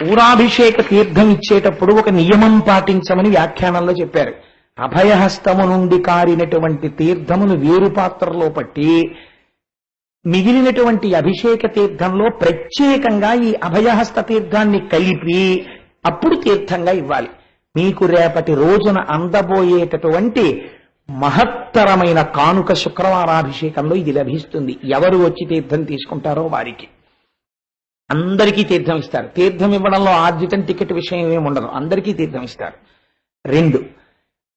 పూరాభిషేక తీర్థం ఇచ్చేటప్పుడు ఒక నియమం పాటించమని వ్యాఖ్యానంలో చెప్పారు. అభయహస్తము నుండి కారినటువంటి తీర్థమును వేరు పాత్రలో పట్టి మిగిలినటువంటి అభిషేక తీర్థంలో ప్రత్యేకంగా ఈ అభయహస్త తీర్థాన్ని కలిపి అప్పుడు తీర్థంగా ఇవ్వాలి. మీకు రేపటి రోజున అందబోయేటటువంటి మహత్తరమైన కానుక శుక్రవారాభిషేకంలో ఇది లభిస్తుంది. ఎవరు వచ్చి తీర్థం తీసుకుంటారో వారికి. అందరికీ తీర్థం ఇస్తారు. తీర్థం ఇవ్వడంలో ఆర్జితం టికెట్ విషయం ఏమి ఉండదు. అందరికీ తీర్థం ఇస్తారు. రెండు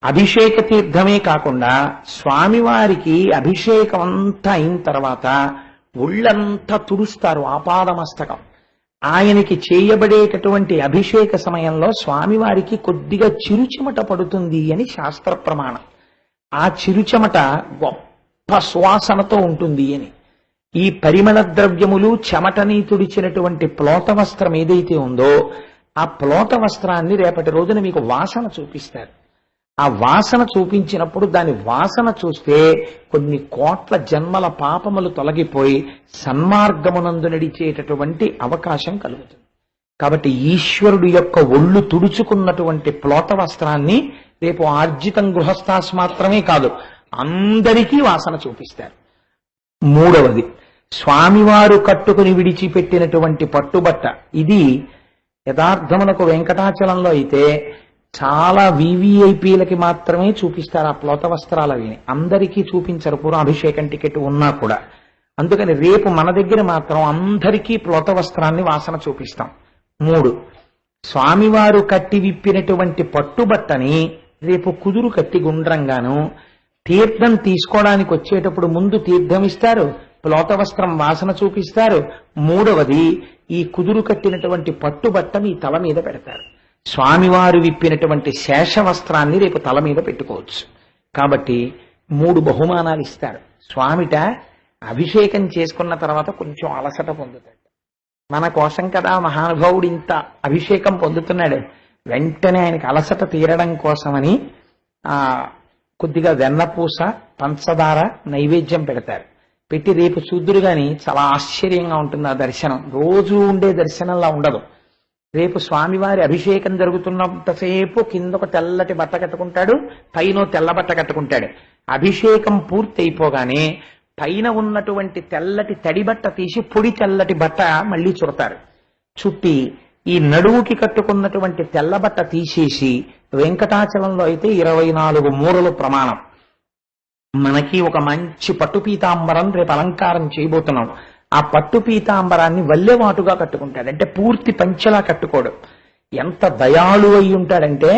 అభిషేక తీర్థమే కాకుండా స్వామివారికి అభిషేకం అంతా అయిన తర్వాత ఒళ్ళంతా తుడుస్తారు ఆపాదమస్తకం. ఆయనకి చేయబడేటటువంటి అభిషేక సమయంలో స్వామివారికి కొద్దిగా చిరుచమట పడుతుంది అని శాస్త్ర ప్రమాణం. ఆ చిరుచమట గొప్ప సువాసనతో ఉంటుంది అని. ఈ పరిమళ ద్రవ్యములు చెమటని తుడిచినటువంటి ప్లోత వస్త్రం ఏదైతే ఉందో ఆ ప్లోత వస్త్రాన్ని రేపటి రోజున మీకు వాసన చూపిస్తారు. ఆ వాసన చూపించినప్పుడు దాని వాసన చూస్తే కొన్ని కోట్ల జన్మల పాపములు తొలగిపోయి సన్మార్గమునందు నడిచేటటువంటి అవకాశం కలుగుతుంది. కాబట్టి ఈశ్వరుడు యొక్క ఒళ్ళు తుడుచుకున్నటువంటి ప్లోత వస్త్రాన్ని రేపు ఆర్జితం గృహస్థాస్ మాత్రమే కాదు అందరికీ వాసన చూపిస్తారు. మూడవది స్వామివారు కట్టుకుని విడిచిపెట్టినటువంటి పట్టుబట్ట. ఇది యథార్థమునకు వెంకటాచలంలో అయితే చాలా వివిఐపీలకి మాత్రమే చూపిస్తారు ఆ ప్లోత వస్త్రాలు అవి. అందరికీ చూపించరు పూర్వం అభిషేకం టికెట్ ఉన్నా కూడా. అందుకని రేపు మన దగ్గర మాత్రం అందరికీ ప్లోత వస్త్రాన్ని వాసన చూపిస్తాం. మూడు స్వామివారు కట్టి విప్పినటువంటి పట్టుబట్టని రేపు కుదురు కట్టి గుండ్రంగాను తీర్థం తీసుకోవడానికి వచ్చేటప్పుడు ముందు తీర్థం ఇస్తారు వస్త్రం వాసన చూపిస్తారు. మూడవది ఈ కుదురు కట్టినటువంటి పట్టుబట్ట మీ తల మీద పెడతారు. స్వామివారు విప్పినటువంటి శేష వస్త్రాన్ని రేపు తల మీద పెట్టుకోవచ్చు. కాబట్టి మూడు బహుమానాలు ఇస్తారు. స్వామిట అభిషేకం చేసుకున్న తర్వాత కొంచెం అలసట పొందుతాడు. మన కోసం కదా మహానుభావుడు ఇంత అభిషేకం పొందుతున్నాడు. వెంటనే ఆయనకి అలసట తీరడం కోసమని ఆ కొద్దిగా వెన్నపూస పంచదార నైవేద్యం పెడతారు. పెట్టి రేపు చూద్దురు కానీ చాలా ఆశ్చర్యంగా ఉంటుంది ఆ దర్శనం. రోజు ఉండే దర్శనంలా ఉండదు. రేపు స్వామివారి అభిషేకం జరుగుతున్నంతసేపు కింద ఒక తెల్లటి బట్ట కట్టుకుంటాడు పైన తెల్ల బట్ట కట్టుకుంటాడు. అభిషేకం పూర్తి అయిపోగానే పైన ఉన్నటువంటి తెల్లటి తడి బట్ట తీసి పొడి తెల్లటి బట్ట మళ్ళీ చుడతారు. చుట్టి ఈ నడువుకి కట్టుకున్నటువంటి తెల్ల బట్ట తీసేసి వెంకటాచలంలో అయితే ఇరవై నాలుగు మూరలు ప్రమాణం. మనకి ఒక మంచి పట్టు పీతాంబరం రేపు అలంకారం చేయబోతున్నాం. ఆ పట్టు పీతాంబరాన్ని వల్లెవాటుగా కట్టుకుంటాడు. అంటే పూర్తి పంచెలా కట్టుకోడు. ఎంత దయాళు అయి ఉంటాడంటే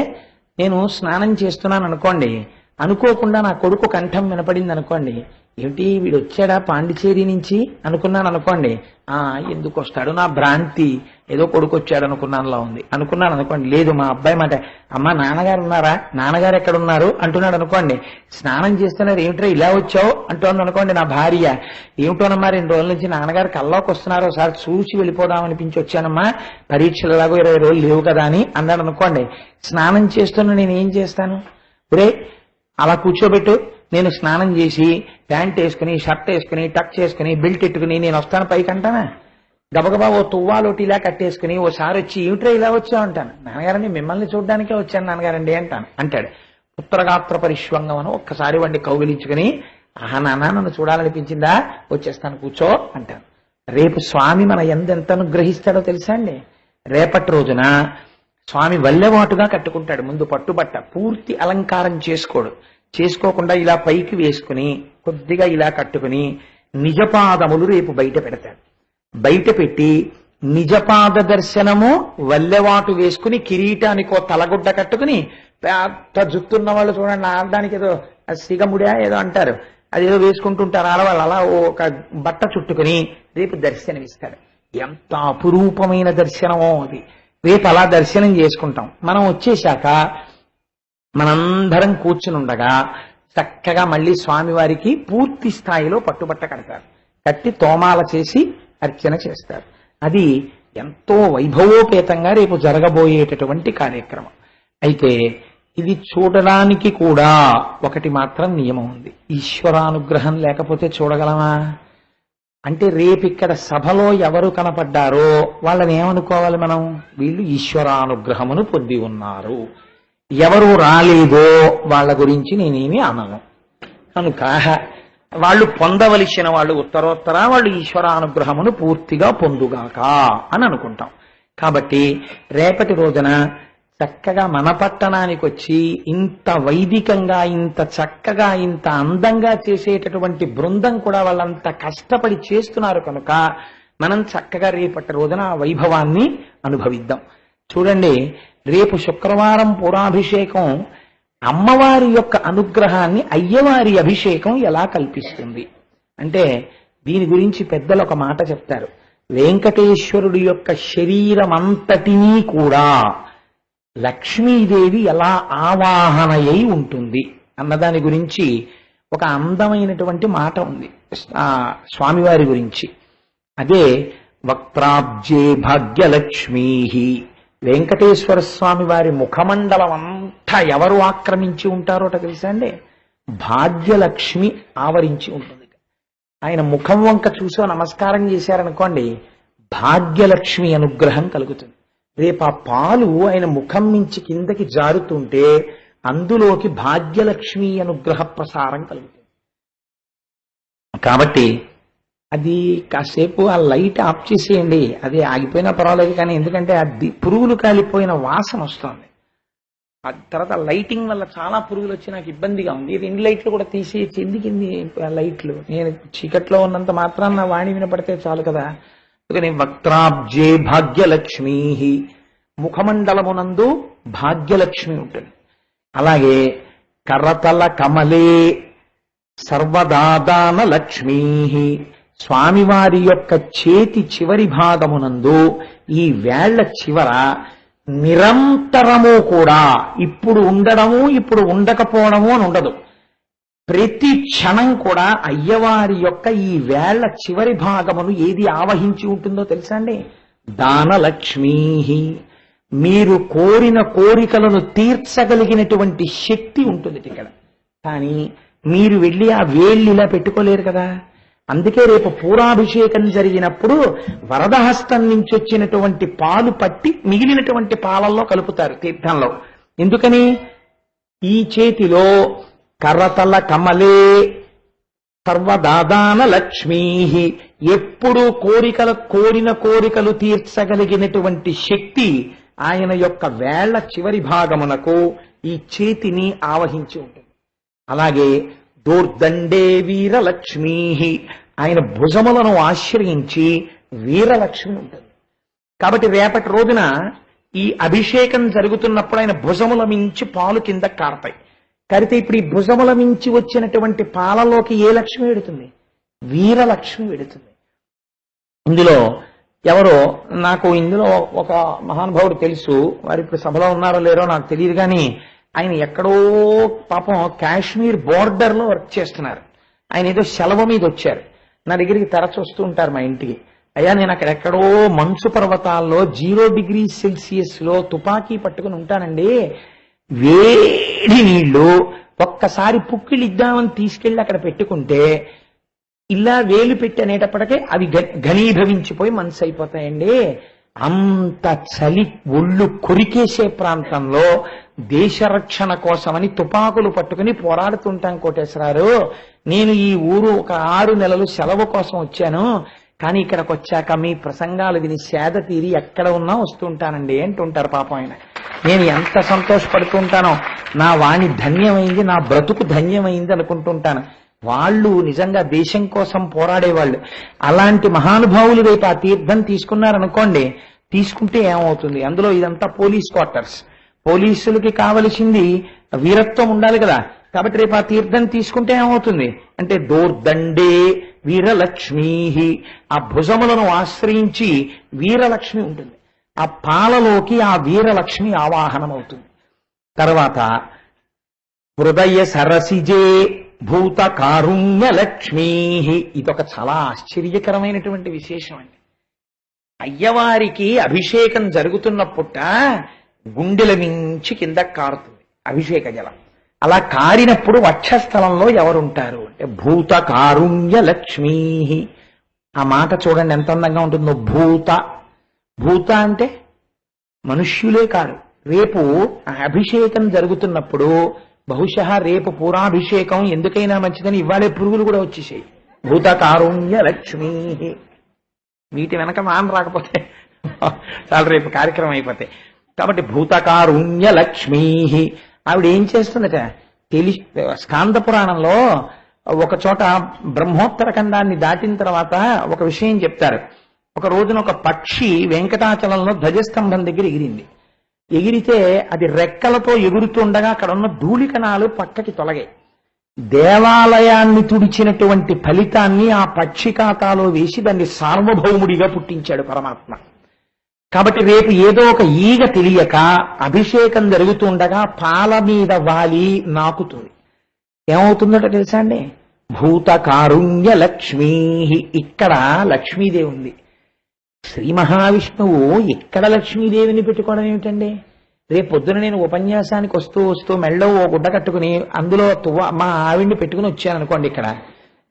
నేను స్నానం చేస్తున్నాను అనుకోండి అనుకోకుండా నా కొడుకు కంఠం వినపడింది అనుకోండి ఏమిటి వీడు వచ్చాడా పాండిచేరి నుంచి అనుకున్నాను అనుకోండి ఆ ఎందుకు వస్తాడు నా భ్రాంతి? ఏదో కొడుకు వచ్చాడు అనుకున్నానులా ఉంది. అనుకున్నాను అనుకోండి లేదు మా అబ్బాయి మాట అమ్మ నాన్నగారు ఉన్నారా? నాన్నగారు ఎక్కడ ఉన్నారు అంటున్నాడు అనుకోండి స్నానం చేస్తున్నారు ఏమిట్రా ఇలా వచ్చావు? అంటోంది అనుకోండి నా భార్య ఏమిటోనమ్మా రెండు రోజుల నుంచి నాన్నగారు కల్లోకి వస్తున్నారు ఒకసారి చూసి వెళ్ళిపోదాం అనిపించి వచ్చానమ్మా పరీక్షలు ఎలాగో ఇరవై రోజులు లేవు కదా అని అన్నాడు అనుకోండి స్నానం చేస్తున్న నేను ఏం చేస్తాను? ఒరే అలా కూర్చోబెట్టు నేను స్నానం చేసి ప్యాంట్ వేసుకుని షర్ట్ వేసుకుని టక్ చేసుకుని బెల్ట్ ఎట్టుకుని నేను వస్తాను పైకి అంటానా? గబగబా ఓ తువ్వాలోటి ఇలా కట్టేసుకుని ఓసారి వచ్చి ఏమిట్రా ఇలా వచ్చావు? అంటాను. నాన్నగారండి మిమ్మల్ని చూడడానికే వచ్చాను నాన్నగారండి అంటాను. అంటాడు. పుత్రగాత్ర పరిశ్వంగం అని ఒక్కసారి వాడిని కౌగిలించుకుని ఆహా నాన్న నన్ను చూడాలనిపించిందా? వచ్చేస్తాను కూర్చో అంటాను. రేపు స్వామి మన ఎంతెంత అనుగ్రహిస్తాడో తెలుసా అండి? రేపటి రోజున స్వామి వల్లెవాటుగా కట్టుకుంటాడు. ముందు పట్టుబట్ట పూర్తి అలంకారం చేసుకోడు. చేసుకోకుండా ఇలా పైకి వేసుకుని కొద్దిగా ఇలా కట్టుకుని నిజపాదములు రేపు బయట పెడతాడు. బయట పెట్టి నిజపాద దర్శనము వల్లెవాటు వేసుకుని కిరీటానికో తలగుడ్డ కట్టుకుని పెద్ద జుత్తున్న వాళ్ళు చూడండి ఆడడానికి ఏదో అది సిగముడా ఏదో అంటారు. అదేదో వేసుకుంటుంటారు ఆడవాళ్ళు అలా ఓ ఒక బట్ట చుట్టుకుని రేపు దర్శనమిస్తాడు ఎంత అపురూపమైన దర్శనమో అది. రేపు అలా దర్శనం చేసుకుంటాం. మనం వచ్చేశాక మనందరం కూర్చుని ఉండగా చక్కగా మళ్ళీ స్వామివారికి పూర్తి స్థాయిలో పట్టుబట్ట కడతారు. కట్టి తోమాల చేసి అర్చన చేస్తారు. అది ఎంతో వైభవోపేతంగా రేపు జరగబోయేటటువంటి కార్యక్రమం. అయితే ఇది చూడడానికి కూడా ఒకటి మాత్రం నియమం ఉంది. ఈశ్వరానుగ్రహం లేకపోతే చూడగలమా? అంటే రేపిక్కడ సభలో ఎవరు కనపడ్డారో వాళ్ళని ఏమనుకోవాలి మనం? వీళ్ళు ఈశ్వరానుగ్రహమును పొంది ఉన్నారు. ఎవరు రాలేదో వాళ్ళ గురించి నేనేమి అనను. కనుక వాళ్ళు పొందవలసిన వాళ్ళు ఉత్తరోత్తర వాళ్ళు ఈశ్వరానుగ్రహమును పూర్తిగా పొందుగాక అని అనుకుంటాం. కాబట్టి రేపటి రోజున చక్కగా మన పట్టణానికి వచ్చి ఇంత వైదికంగా ఇంత చక్కగా ఇంత అందంగా చేసేటటువంటి బృందం కూడా వాళ్ళంత కష్టపడి చేస్తున్నారు కనుక మనం చక్కగా రేపటి రోజున ఆ వైభవాన్ని అనుభవిద్దాం. చూడండి రేపు శుక్రవారం పురాభిషేకం అమ్మవారి యొక్క అనుగ్రహాన్ని అయ్యవారి అభిషేకం ఎలా కల్పిస్తుంది? అంటే దీని గురించి పెద్దలు ఒక మాట చెప్తారు. వెంకటేశ్వరుడు యొక్క శరీరం అంతటినీ కూడా లక్ష్మీదేవి ఎలా ఆవాహనయై ఉంటుంది అన్నదాని గురించి ఒక అందమైనటువంటి మాట ఉంది. ఆ స్వామివారి గురించి. అదే వక్త్రాబ్జే భాగ్యలక్ష్మీ వెంకటేశ్వర స్వామి వారి ముఖమండలం అంతా ఎవరు ఆక్రమించి ఉంటారోట తెలుసా అండి? భాగ్యలక్ష్మి ఆవరించి ఉంటుంది. ఆయన ముఖం వంక చూసో నమస్కారం చేశారనుకోండి భాగ్యలక్ష్మి అనుగ్రహం కలుగుతుంది. రేపు ఆ పాలు ఆయన ముఖం నుంచి కిందకి జారుతుంటే అందులోకి భాగ్యలక్ష్మి అనుగ్రహ ప్రసారం కలుగుతుంది. కాబట్టి అది కాసేపు ఆ లైట్ ఆఫ్ చేసేయండి. అది ఆగిపోయినా పర్వాలేదు కానీ ఎందుకంటే అది పురుగులు కాలిపోయిన వాసన వస్తుంది. ఆ తర్వాత లైటింగ్ వల్ల చాలా పురుగులు వచ్చి నాకు ఇబ్బందిగా ఉంది. రెండు లైట్లు కూడా తీసేయచ్చు. ఎందుకు ఇన్ని లైట్లు? నేను చీకట్లో ఉన్నంత మాత్రాన నా వాణి వినపడితే చాలు కదా. అందుకని వక్త్రాబ్జే భాగ్యలక్ష్మీ ముఖమండలమునందు భాగ్యలక్ష్మి ఉంటుంది. అలాగే కరతల కమలే సర్వదాదాన లక్ష్మీ స్వామివారి యొక్క చేతి చివరి భాగమునందు ఈ వేళ్ళ చివర నిరంతరము కూడా ఇప్పుడు ఉండడము ఇప్పుడు ఉండకపోవడము అని ఉండదు. ప్రతి క్షణం కూడా అయ్యవారి యొక్క ఈ వేళ్ళ చివరి భాగమును ఏది ఆవహించి ఉంటుందో తెలుసా అండి? దానలక్ష్మీ. మీరు కోరిన కోరికలను తీర్చగలిగినటువంటి శక్తి ఉంటుంది ఇక్కడ. కానీ మీరు వెళ్ళి ఆ వేళ్ళు ఇలా పెట్టుకోలేరు కదా? అందుకే రేపు పూరాభిషేకం జరిగినప్పుడు వరదహస్తం నుంచి వచ్చినటువంటి పాలు పట్టి మిగిలినటువంటి పాలల్లో కలుపుతారు తీర్థంలో. ఎందుకని? ఈ చేతిలో కర్రతల కమలే సర్వదాదాన లక్ష్మీ ఎప్పుడు కోరికల కోరిన కోరికలు తీర్చగలిగినటువంటి శక్తి ఆయన యొక్క వేళ్ళ చివరి భాగమునకు ఈ చేతిని ఆవహించి ఉంటుంది. అలాగే దూర్దండే వీరలక్ష్మీ. ఆయన భుజములను ఆశ్రయించి వీరలక్ష్మి ఉంటుంది. కాబట్టి రేపటి రోజున ఈ అభిషేకం జరుగుతున్నప్పుడు ఆయన భుజముల మించి పాలు కింద కారతాయి. కరితే ఇప్పుడు ఈ భుజముల మించి వచ్చినటువంటి పాలలోకి ఏ లక్ష్మి వెడుతుంది? వీరలక్ష్మి వెడుతుంది. ఇందులో ఎవరో నాకు ఇందులో ఒక మహానుభావుడు తెలుసు. వారు ఇప్పుడు సభలో ఉన్నారో లేరో నాకు తెలియదు కానీ ఆయన ఎక్కడో పాపం కాశ్మీర్ బోర్డర్లో వర్క్ చేస్తున్నారు. ఆయన ఏదో సెలవు మీద వచ్చారు. నా దగ్గరికి తరచు వస్తూ ఉంటారు మా ఇంటికి. అయ్యా నేను అక్కడ ఎక్కడో మంచు పర్వతాల్లో జీరో డిగ్రీ సెల్సియస్లో తుపాకీ పట్టుకుని ఉంటానండి. వేడి నీళ్ళు ఒక్కసారి పుక్కిలిద్దామని తీసుకెళ్ళి తీసుకెళ్ళి అక్కడ పెట్టుకుంటే ఇలా వేలు పెట్టి అనేటప్పటికే అవి ఘనీభవించిపోయి మనసు అయిపోతాయండి. అంత చలి ఒళ్ళు కొరికేసే ప్రాంతంలో దేశ రక్షణ కోసమని తుపాకులు పట్టుకుని పోరాడుతుంటాం కోటేశ్వరారు నేను ఈ ఊరు ఒక ఆరు నెలలు సెలవు కోసం వచ్చాను. కానీ ఇక్కడికి వచ్చాక మీ ప్రసంగాలు విని సేద తీరి ఎక్కడ ఉన్నా వస్తుంటానండి అంటుంటారు పాపం ఆయన. నేను ఎంత సంతోషపడుతుంటానో నా వాణి ధన్యమైంది నా బ్రతుకు ధన్యమైంది అనుకుంటుంటాను. వాళ్ళు నిజంగా దేశం కోసం పోరాడేవాళ్ళు. అలాంటి మహానుభావులు రేపు ఆ తీర్థం తీసుకున్నారనుకోండి తీసుకుంటే ఏమవుతుంది? అందులో ఇదంతా పోలీస్ క్వార్టర్స్. పోలీసులకి కావలసింది వీరత్వం ఉండాలి కదా. కాబట్టి రేపు ఆ తీర్థం తీసుకుంటే ఏమవుతుంది? అంటే దోర్దండే వీరలక్ష్మీ ఆ భుజములను ఆశ్రయించి వీరలక్ష్మి ఉంటుంది. ఆ పాలలోకి ఆ వీరలక్ష్మి ఆవాహనం అవుతుంది తర్వాత హృదయ సరసిజే భూత కారుణ్య లక్ష్మీ ఇదొక చాలా ఆశ్చర్యకరమైనటువంటి విశేషం అండి. అయ్యవారికి అభిషేకం జరుగుతున్నప్పుట గుండెల మించి కింద కారుతుంది. అభిషేక జలం. అలా కారినప్పుడు వక్షస్థలంలో ఎవరుంటారు? అంటే భూత కారుణ్య లక్ష్మీ ఆ మాట చూడండి ఎంత అందంగా ఉంటుందో. భూత. భూత అంటే మనుష్యులే కాదు రేపు అభిషేకం జరుగుతున్నప్పుడు బహుశ రేపు పూరాభిషేకం ఎందుకైనా మంచిదని ఇవ్వాలే పురుగులు కూడా వచ్చేసాయి. భూత కారుణ్య లక్ష్మీ వీటి వెనక మాన రాకపోతే చాలా రేపు కార్యక్రమం అయిపోతాయి కాబట్టి భూతకారుణ్య లక్ష్మీ ఆవిడ ఏం చేస్తుందట? తెలి స్కాంద పురాణంలో ఒక చోట బ్రహ్మోత్తర ఖండాన్ని దాటిన తర్వాత ఒక విషయం చెప్తారు. ఒక రోజున ఒక పక్షి వెంకటాచలంలో ధ్వజస్తంభం దగ్గర ఎగిరింది. ఎగిరితే అది రెక్కలతో ఎగురుతుండగా అక్కడ ఉన్న ధూళికణాలు పక్కకి తొలగాయి. దేవాలయాన్ని తుడిచినటువంటి ఫలితాన్ని ఆ పక్షి ఖాతాలో వేసి దాన్ని సార్వభౌముడిగా పుట్టించాడు పరమాత్మ. కాబట్టి రేపు ఏదో ఒక ఈగ తెలియక అభిషేకం జరుగుతుండగా పాల మీద వాలి నాకుతుంది. ఏమవుతుందట తెలుసా అండి? భూత కారుణ్య లక్ష్మీ ఇక్కడ లక్ష్మీదేవి ఉంది శ్రీ మహావిష్ణువు ఇక్కడ లక్ష్మీదేవిని పెట్టుకోవడం ఏమిటండి? రేపు పొద్దున నేను ఉపన్యాసానికి వస్తూ వస్తూ మెళ్ళో ఓ గుడ్డ కట్టుకుని అందులో తువ్వ మా ఆవిడ్ని పెట్టుకుని వచ్చాను అనుకోండి ఇక్కడ.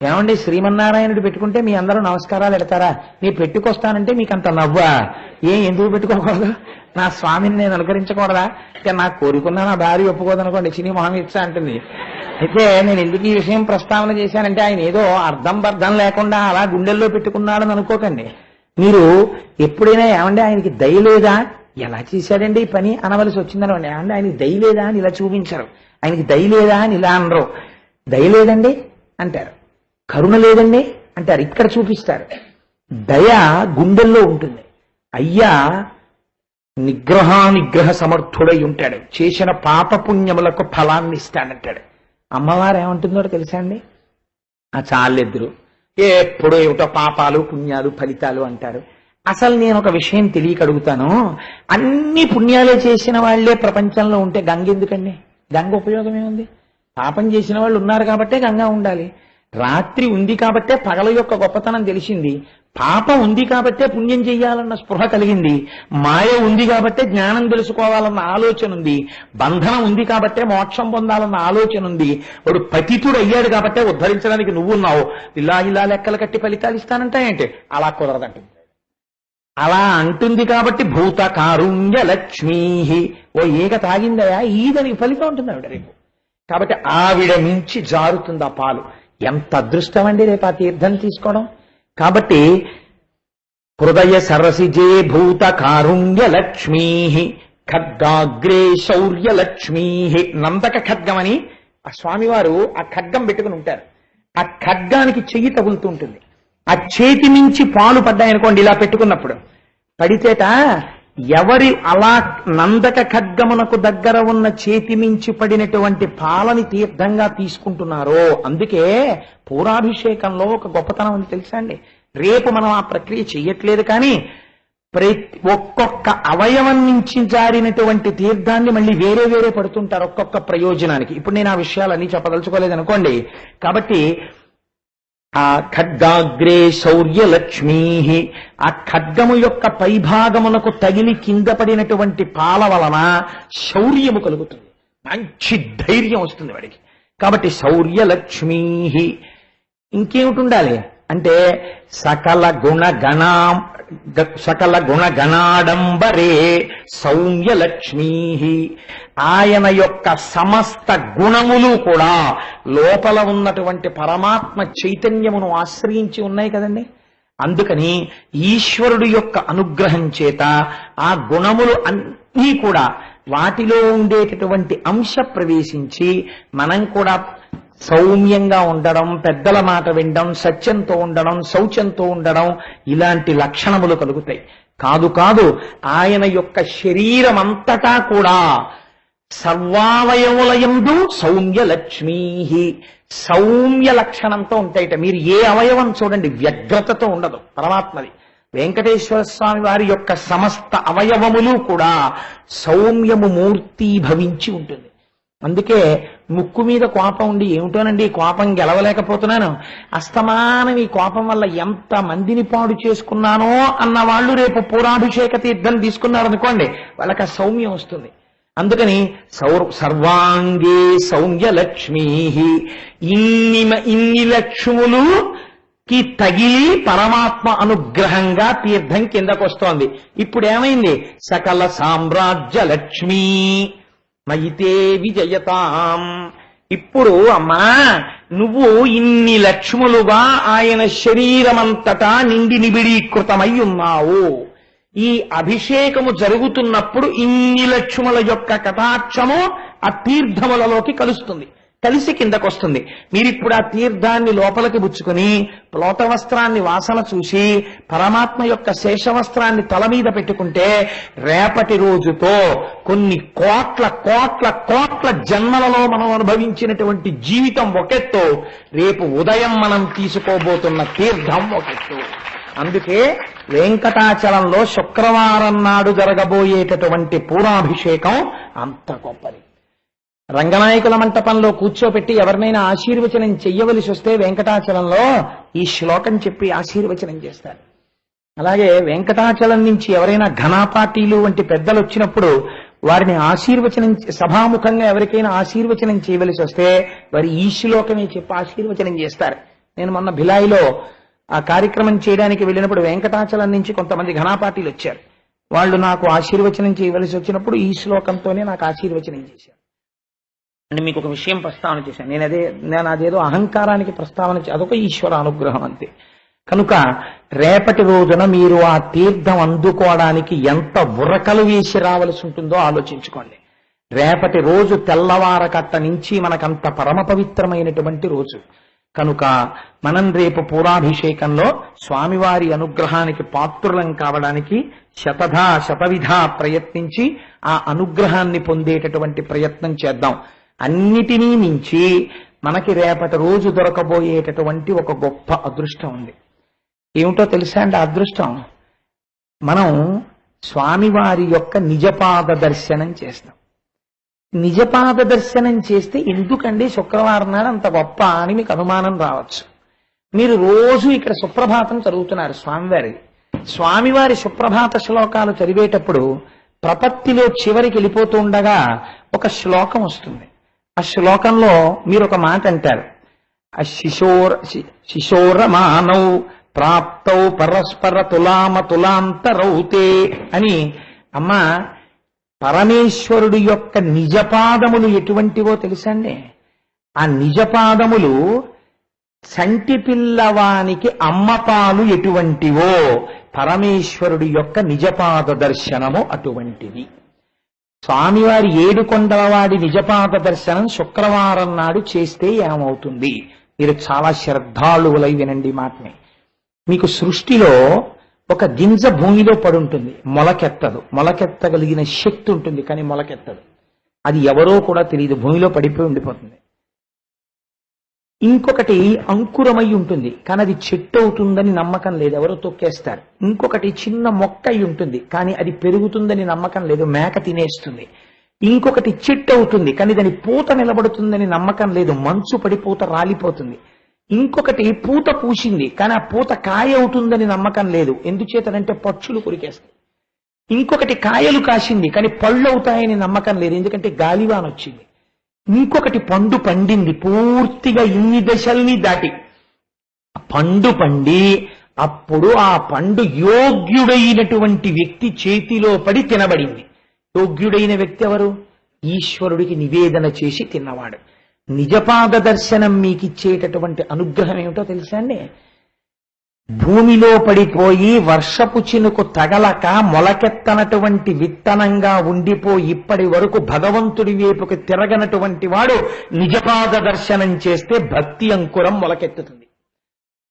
ఏమండి శ్రీమన్నారాయణుడు పెట్టుకుంటే మీ అందరూ నమస్కారాలు ఎడతారా నేను పెట్టుకొస్తానంటే మీకు అంత నవ్వా? ఏ ఎందుకు పెట్టుకోకూడదు? నా స్వామిని నేను అనుకరించకూడదా? ఇక నా కోరుకున్నా నా భార్య ఒప్పుకోదనుకోండి చిని మొహం ఇచ్చా అంటుంది. అయితే నేను ఎందుకు ఈ విషయం ప్రస్తావన చేశానంటే ఆయన ఏదో అర్థం బర్థం లేకుండా అలా గుండెల్లో పెట్టుకున్నాడని అనుకోకండి. మీరు ఎప్పుడైనా ఏమండి ఆయనకి దయ లేదా? ఎలా చేశాడండి ఈ పని? అనవలసి వచ్చిందనమాట ఏమండి ఆయనకి దయ లేదా అని ఇలా చూపించరు. ఆయనకి దయ లేదా అని ఇలా అనరు. దయ లేదండి? అంటారు. కరుణ లేదండి అంటారు. ఇక్కడ చూపిస్తారు. దయ గుండెల్లో ఉంటుంది. అయ్యా నిగ్రహానిగ్రహ సమర్థుడై ఉంటాడు. చేసిన పాప పుణ్యములకు ఫలాన్ని ఇస్తాడంటాడు. అమ్మవారు ఏమంటుందో తెలుసా అండి? ఆ చాలెద్దురు ఎప్పుడు ఏమిటో పాపాలు పుణ్యాలు ఫలితాలు అంటారు. అసలు నేను ఒక విషయం తెలియక అడుగుతాను. అన్ని పుణ్యాలే చేసిన వాళ్ళే ప్రపంచంలో ఉంటే గంగ ఎందుకండి? గంగ ఉపయోగం ఏముంది? పాపం చేసిన వాళ్ళు ఉన్నారు కాబట్టే గంగ ఉండాలి. రాత్రి ఉంది కాబట్టే పగల యొక్క గొప్పతనం తెలిసింది. పాపం ఉంది కాబట్టే పుణ్యం చెయ్యాలన్న స్పృహ కలిగింది. మాయ ఉంది కాబట్టే జ్ఞానం తెలుసుకోవాలన్న ఆలోచన ఉంది. బంధనం ఉంది కాబట్టే మోక్షం పొందాలన్న ఆలోచన ఉంది. వాడు పతితుడు అయ్యాడు కాబట్టే ఉద్ధరించడానికి నువ్వున్నావు ఇలా ఇలా లెక్కలు కట్టి ఫలితాలు ఇస్తానంటాయంటే అలా కుదరదంటుంది అలా అంటుంది కాబట్టి భూత కారుణ్య లక్ష్మీ ఓ ఈగ తాగిందయా? ఈదని ఫలితం ఉంటుంది ఆవిడ రేపు. కాబట్టి ఆవిడ మించి జారుతుంది ఆ పాలు. ఎంత అదృష్టం అండి రేపు ఆ తీర్థం తీసుకోవడం? కాబట్టి హృదయ సరసిజే భూత కారుణ్య లక్ష్మీ ఖడ్గాగ్రే శౌర్య లక్ష్మీ నందక ఖడ్గమని ఆ స్వామివారు ఆ ఖడ్గం పెట్టుకుని ఉంటారు. ఆ ఖడ్గానికి చెయ్యి తగులుతూ ఉంటుంది. ఆ చేతి నుంచి పాలు పడ్డాయనుకోండి ఇలా పెట్టుకున్నప్పుడు. పడితేట ఎవరి అలా నందక ఖడ్గమునకు దగ్గర ఉన్న చేతి మించి పడినటువంటి పాలని తీర్థంగా తీసుకుంటున్నారో అందుకే పూరాభిషేకంలో ఒక గొప్పతనం ఉంది తెలుసా అండి? రేపు మనం ఆ ప్రక్రియ చెయ్యట్లేదు కానీ ప్రతి ఒక్కొక్క అవయవం నుంచి జారినటువంటి తీర్థాన్ని మళ్ళీ వేరే వేరే పడుతుంటారు ఒక్కొక్క ప్రయోజనానికి. ఇప్పుడు నేను ఆ విషయాలన్నీ చెప్పదలుచుకోలేదు అనుకోండి. కాబట్టి ఆ ఖడ్గాగ్రే శౌర్య లక్ష్మీ ఆ ఖడ్గము యొక్క పైభాగమునకు తగిలి కింద పడినటువంటి పాల వలన శౌర్యము కలుగుతుంది. మంచి ధైర్యం వస్తుంది వాడికి. కాబట్టి శౌర్యలక్ష్మీ. ఇంకేమిటి ఉండాలి? అంటే సకల గుణగణా సకల గుణ గణాడంబరే సౌమ్య లక్ష్మీ ఆయన యొక్క సమస్త గుణములు కూడా లోపల ఉన్నటువంటి పరమాత్మ చైతన్యమును ఆశ్రయించి ఉన్నాయి కదండి. అందుకని ఈశ్వరుడు యొక్క అనుగ్రహం చేత ఆ గుణములు అన్నీ కూడా వాటిలో ఉండేటటువంటి అంశ ప్రవేశించి మనం కూడా సౌమ్యంగా ఉండడం పెద్దల మాట వినడం సత్యంతో ఉండడం శౌచంతో ఉండడం ఇలాంటి లక్షణములు కలుగుతాయి. కాదు కాదు ఆయన యొక్క శరీరం అంతటా కూడా సర్వావయవులయందు సౌమ్య లక్ష్మీ సౌమ్య లక్షణంతో ఉంటాయిట. మీరు ఏ అవయవం చూడండి వ్యగ్రతతో ఉండదు పరమాత్మది. వెంకటేశ్వర స్వామి వారి యొక్క సమస్త అవయవములు కూడా సౌమ్యము మూర్తి భవించి ఉంటుంది. అందుకే ముక్కు మీద కోపం ఉండి ఏమిటోనండి కోపం గెలవలేకపోతున్నాను. అస్తమానం ఈ కోపం వల్ల ఎంత మందిని పాడు చేసుకున్నానో అన్న వాళ్ళు రేపు పూరాభిషేక తీర్థం తీసుకున్నారనుకోండి వాళ్ళకి ఆ సౌమ్యం వస్తుంది. అందుకని సౌర్ సర్వాంగే సౌమ్య లక్ష్మీ ఇన్ని ఇన్ని లక్ష్ములు కి తగిలి పరమాత్మ అనుగ్రహంగా తీర్థం కిందకొస్తోంది. ఇప్పుడు ఏమైంది సకల సామ్రాజ్య లక్ష్మీ మయితే విజయతాం. ఇప్పుడు అమ్మా నువ్వు ఇన్ని లక్ష్ములుగా ఆయన శరీరమంతటా నిండి నిబిడీకృతమై ఉన్నావు. ఈ అభిషేకము జరుగుతున్నప్పుడు ఇన్ని లక్ష్ముల యొక్క కటాక్షము ఆ తీర్థములలోకి కలుస్తుంది. కలిసి కిందకొస్తుంది. మీరిప్పుడు ఆ తీర్థాన్ని లోపలికి బుచ్చుకుని ప్లోత వస్త్రాన్ని వాసన చూసి పరమాత్మ యొక్క శేషవస్త్రాన్ని తల మీద పెట్టుకుంటే రేపటి రోజుతో కొన్ని కోట్ల కోట్ల కోట్ల జన్మలలో మనం అనుభవించినటువంటి జీవితం ఒకెత్తు. రేపు ఉదయం మనం తీసుకోబోతున్న తీర్థం ఒకెత్తు. అందుకే వెంకటాచలంలో శుక్రవారం నాడు జరగబోయేటటువంటి పూరాభిషేకం అంత గొప్పది. రంగనాయకుల మంటపంలో కూర్చోపెట్టి ఎవరినైనా ఆశీర్వచనం చెయ్యవలసి వస్తే వెంకటాచలంలో ఈ శ్లోకం చెప్పి ఆశీర్వచనం చేస్తారు. అలాగే వెంకటాచలం నుంచి ఎవరైనా ఘనాపాటీలు వంటి పెద్దలు వచ్చినప్పుడు వారిని ఆశీర్వచనం సభాముఖంగా ఎవరికైనా ఆశీర్వచనం చేయవలసి వస్తే వారి ఈ శ్లోకమే చెప్పి ఆశీర్వచనం చేస్తారు. నేను మొన్న భిలాయిలో ఆ కార్యక్రమం చేయడానికి వెళ్ళినప్పుడు వెంకటాచలం నుంచి కొంతమంది ఘనాపాటీలు వచ్చారు వాళ్ళు నాకు ఆశీర్వచనం చేయవలసి వచ్చినప్పుడు ఈ శ్లోకంతోనే నాకు ఆశీర్వచనం చేశారు. అంటే మీకు ఒక విషయం ప్రస్తావన చేశాను. నేను అదే నేను అదేదో అహంకారానికి ప్రస్తావన అదొక ఈశ్వర అనుగ్రహం అంతే. కనుక రేపటి రోజున మీరు ఆ తీర్థం అందుకోవడానికి ఎంత బుర్రకలు వేసి రావలసి ఉంటుందో ఆలోచించుకోండి. రేపటి రోజు తెల్లవారకట్ట నుంచి మనకంత పరమ పవిత్రమైనటువంటి రోజు. కనుక మనం రేపు పూరాభిషేకంలో స్వామివారి అనుగ్రహానికి పాత్రులం కావడానికి శతధా శతవిధా ప్రయత్నించి ఆ అనుగ్రహాన్ని పొందేటటువంటి ప్రయత్నం చేద్దాం. అన్నిటినీ మించి మనకి రేపటి రోజు దొరకబోయేటటువంటి ఒక గొప్ప అదృష్టం ఉంది. ఏమిటో తెలుసా అండి అదృష్టం? మనం స్వామివారి యొక్క నిజపాద దర్శనం చేస్తాం. నిజపాద దర్శనం చేస్తే ఎందుకండి శుక్రవారం నాడు అంత గొప్ప అని మీకు అనుమానం రావచ్చు. మీరు రోజు ఇక్కడ సుప్రభాతం చదువుతున్నారు స్వామివారి. స్వామివారి సుప్రభాత శ్లోకాలు చదివేటప్పుడు ప్రపత్తిలో చివరికి వెళ్ళిపోతూ ఉండగా ఒక శ్లోకం వస్తుంది. ఆ శ్లోకంలో మీరు ఒక మాట అంటారు. ఆ శిశోర శి- శిశోర మానౌ ప్రాప్తౌ పరస్పర తులామ తులాంతరౌతే అని అమ్మ పరమేశ్వరుడు యొక్క నిజపాదములు ఎటువంటివో తెలుసండి ఆ నిజపాదములు చంటి పిల్లవానికి అమ్మపాలు ఎటువంటివో పరమేశ్వరుడి యొక్క నిజపాద దర్శనము అటువంటిది. స్వామివారి ఏడు కొండలవాడి నిజపాద దర్శనం శుక్రవారం నాడు చేస్తే ఏమవుతుంది? మీరు చాలా శ్రద్ధాళువులై వినండి మాటని. మీకు సృష్టిలో ఒక గింజ భూమిలో పడుంటుంది. మొలకెత్తదు. మొలకెత్తగలిగిన శక్తి ఉంటుంది కానీ మొలకెత్తదు. అది ఎవరో కూడా తెలియదు. భూమిలో పడిపోయి ఉండిపోతుంది. ఇంకొకటి అంకురమై ఉంటుంది. కానీ అది చెట్టు అవుతుందని నమ్మకం లేదు. ఎవరో తొక్కేస్తారు. ఇంకొకటి చిన్న మొక్క అయి ఉంటుంది. కానీ అది పెరుగుతుందని నమ్మకం లేదు. మేక తినేస్తుంది. ఇంకొకటి చెట్టు అవుతుంది కానీ దాని పూత నిలబడుతుందని నమ్మకం లేదు. మంచు పడి పూత రాలిపోతుంది. ఇంకొకటి పూత పూసింది. కానీ ఆ పూత కాయ అవుతుందని నమ్మకం లేదు. ఎందుచేతనంటే పక్షులు కొరికేస్తాయి. ఇంకొకటి కాయలు కాసింది. కానీ పళ్ళు అవుతాయని నమ్మకం లేదు. ఎందుకంటే గాలివాన్ వచ్చింది ఇంకొకటి పండు పండింది పూర్తిగా ఇన్ని దశల్ని దాటి. పండు పండి అప్పుడు ఆ పండు యోగ్యుడైనటువంటి వ్యక్తి చేతిలో పడి తినబడింది. యోగ్యుడైన వ్యక్తి ఎవరు? ఈశ్వరుడికి నివేదన చేసి తిన్నవాడు. నిజపాద దర్శనం మీకు ఇచ్చేటటువంటి అనుగ్రహం ఏమిటో తెలుసా అండి? భూమిలో పడిపోయి వర్షపు చినుకు తగలక మొలకెత్తనటువంటి విత్తనంగా ఉండిపోయి ఇప్పటి వరకు భగవంతుడి వైపుకి తిరగనటువంటి వాడు నిజపాద దర్శనం చేస్తే భక్తి అంకురం మొలకెత్తుతుంది.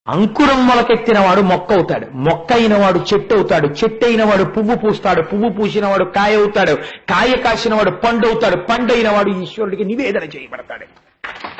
అంకురం మొలకెత్తిన వాడు మొక్క అవుతాడు. మొక్క అయిన వాడు చెట్టు అవుతాడు. చెట్టు అయిన వాడు పువ్వు పూస్తాడు. పువ్వు పూసిన వాడు కాయ అవుతాడు. కాయ కాసిన వాడు పండు అవుతాడు. పండు అయిన వాడు ఈశ్వరుడికి నివేదన చేయబడతాడు.